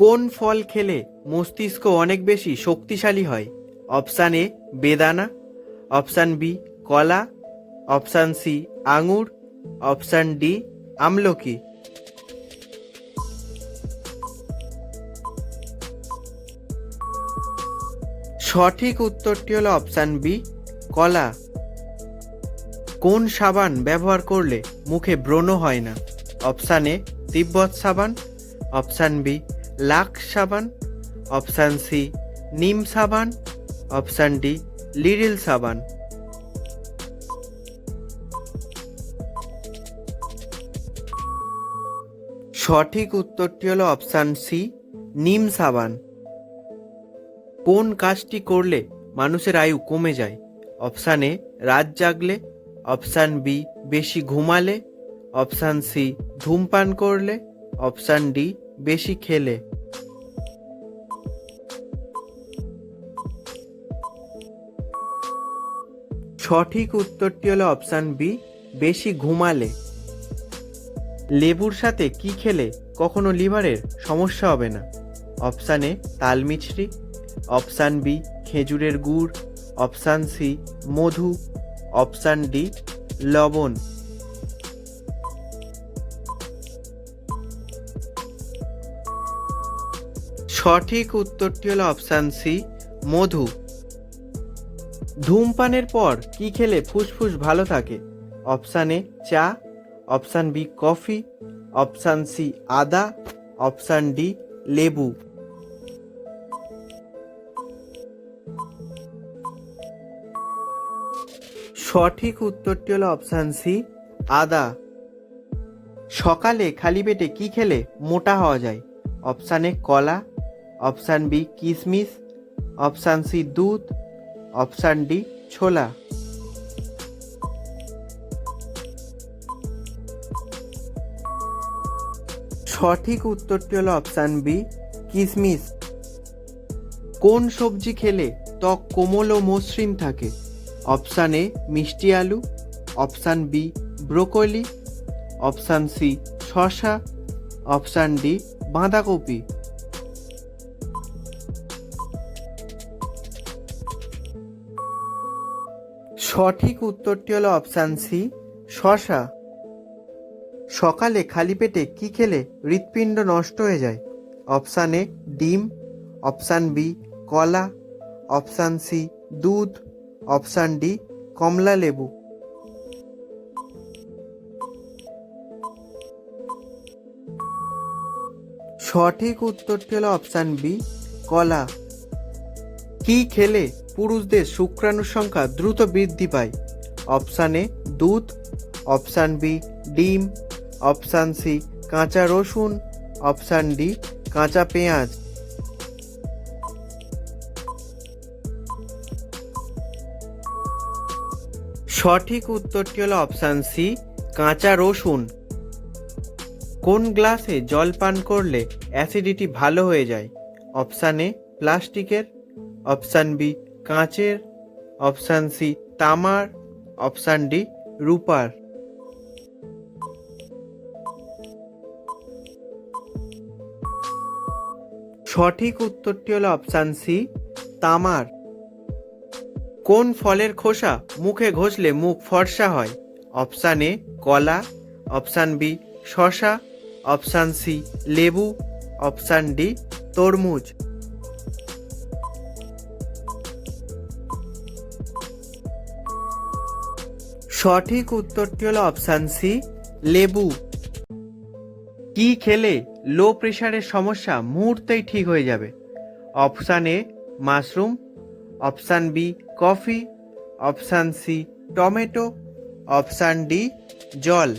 কোন ফল খেলে মস্তিষ্ক অনেক বেশি শক্তিশালী হয়? অপশান এ, বেদানা। অপশান বি, কলা। অপশান সি, আঙুর। অপশান ডি, আমলকি। সঠিক উত্তরটি হলো অপশান বি, কলা। কোন সাবান ব্যবহার করলে মুখে ব্রণ হয় না? অপশান এ, তিব্বত সাবান। অপশান বি লাক্স সাবান, অপশান সি, নিম সাবান, অপশান ডি, লিরিল সাবান। সঠিক উত্তরটি হলো অপশান সি, নিম সাবান। কোন কাজটি করলে মানুষের আয়ু কমে যায়? অপশান এ, রাত জাগলে। অপশান বি, বেশি ঘুমালে। অপশান সি, ধূমপান করলে। অপশান ডি, বেশি খেলে। সঠিক উত্তরটি হলো অপশান বি, বেশি ঘুমালে। লেবুর সাথে কি খেলে কখনো লিভারের সমস্যা হবে না? অপশান এ তালমিছরি অপশান বি, খেজুরের গুড়। অপশান সি, মধু। অপশান ডি, লবণ। সঠিক উত্তরটি হলো অপশান সি, মধু। ধূমপানের পর কি খেলে ফুসফুস ভালো থাকে? অপশান এ চা, option B coffee, option C আদা, অপশান ডি লেবু। সঠিক উত্তরটি হলো অপশান সি আদা। সকালে খালি পেটে কি খেলে মোটা হওয়া যায়? অপশান এ কলা, অপশান বি কিশমিশ অপশান সি দুধ অপশান ডি, ছোলা। সঠিক উত্তরটি হলো অপশান বি কিশমিশ কোন সবজি খেলে ত্বক কোমল ও মসৃণ থাকে? অপশান এ, মিষ্টি আলু। Option B, broccoli. Option C শশা অপশান ডি, বাঁধাকপি। সঠিক উত্তরটি হলো অপশান সি, শশা। সকালে খালি পেটে কি খেলে হৃৎপিণ্ড নষ্ট হয়ে যায়? অপশান এ, ডিম। অপশান বি, কলা। অপশান সি, দুধ। অপশান ডি, কমলা লেবু। সঠিক উত্তরটি হলো অপশান বি, কলা। কি খেলে পুরুষদের শুক্রাণুর সংখ্যা দ্রুত বৃদ্ধি পায়। অপশান এ, দুধ। অপশান বি, ডিম। অপশান সি, কাঁচা রসুন। অপশান ডি, কাঁচা পেঁয়াজ। সঠিক উত্তরটি হলো অপশান সি, কাঁচা রসুন। কোন গ্লাসে জল পান করলে অ্যাসিডিটি ভালো হয়ে যায়? অপশান এ, প্লাস্টিকের। অপশান বি কাঁচের, অপশান সি তামার, অপশান ডি রূপার। সঠিক উত্তরটি হলো অপশান সি তামার। কোন ফলের খোসা মুখে ঘষলে মুখ ফর্সা হয়? অপশান এ কলা, অপশান বি শশা অপশান সি লেবু, অপশান ডি তরমুজ। সঠিক উত্তরটি হলো অপশান সি লেবু। কি খেলে লো প্রেশারের সমস্যা মুহূর্তেই ঠিক হয়ে যাবে? Option A mushroom option B coffee option C tomato option D জল।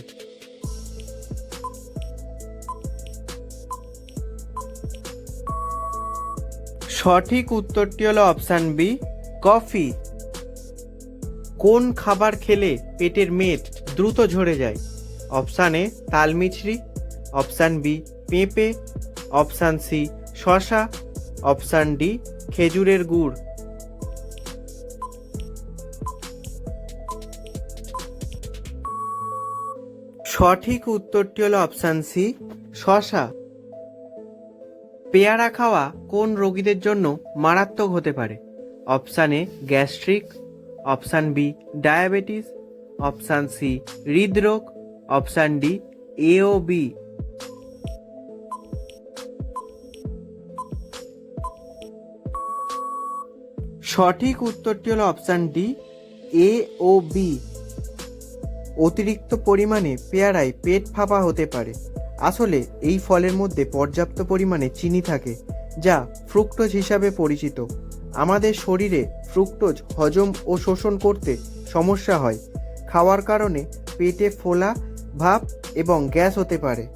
সঠিক উত্তরটি হলো অপশান বি কফি কোন খাবার খেলে পেটের মেদ দ্রুত ঝরে যায়? অপশান এ, তালমিছরি, অপশান বি, পেঁপে, অপশান সি শশা অপশান ডি, খেজুরের গুড়। সঠিক উত্তরটি হলো অপশান সি শশা পেয়ারা খাওয়া কোন রোগীদের জন্য মারাত্মক হতে পারে? Option A, gastric option B, diabetes, option C, হৃদরোগ, অপশান ডি, এ ও বি। সঠিক উত্তরটি হলো অপশান ডি, এ ও বি। অতিরিক্ত পরিমাণে পেয়ারায় পেট ফাঁপা হতে পারে। আসলে এই ফলের মধ্যে পর্যাপ্ত পরিমাণে চিনি থাকে। যা ফ্রুক্টোজ হিসাবে পরিচিত। আমাদের শরীরে ফ্রুক্টোজ হজম ও শোষণ করতে সমস্যা হয়। খাওয়ার কারণে পেটে ফোলা, ভাব এবং গ্যাস হতে পারে।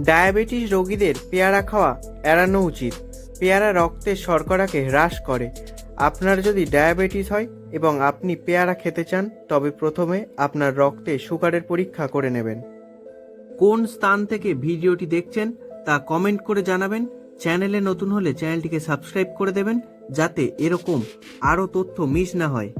ডায়াবেটিস রোগীদের পেয়ারা খাওয়া এড়ানো উচিত। পেয়ারা রক্তের শর্করাকে হ্রাস করে। আপনার যদি ডায়াবেটিস হয় এবং আপনি পেয়ারা খেতে চান, তবে প্রথমে আপনার রক্তে সুগারের পরীক্ষা করে নেবেন। কোন স্থান থেকে ভিডিওটি দেখছেন তা কমেন্ট করে জানাবেন। চ্যানেলে নতুন হলে চ্যানেলটিকে সাবস্ক্রাইব করে দেবেন যাতে এরকম আরও তথ্য মিস না হয়।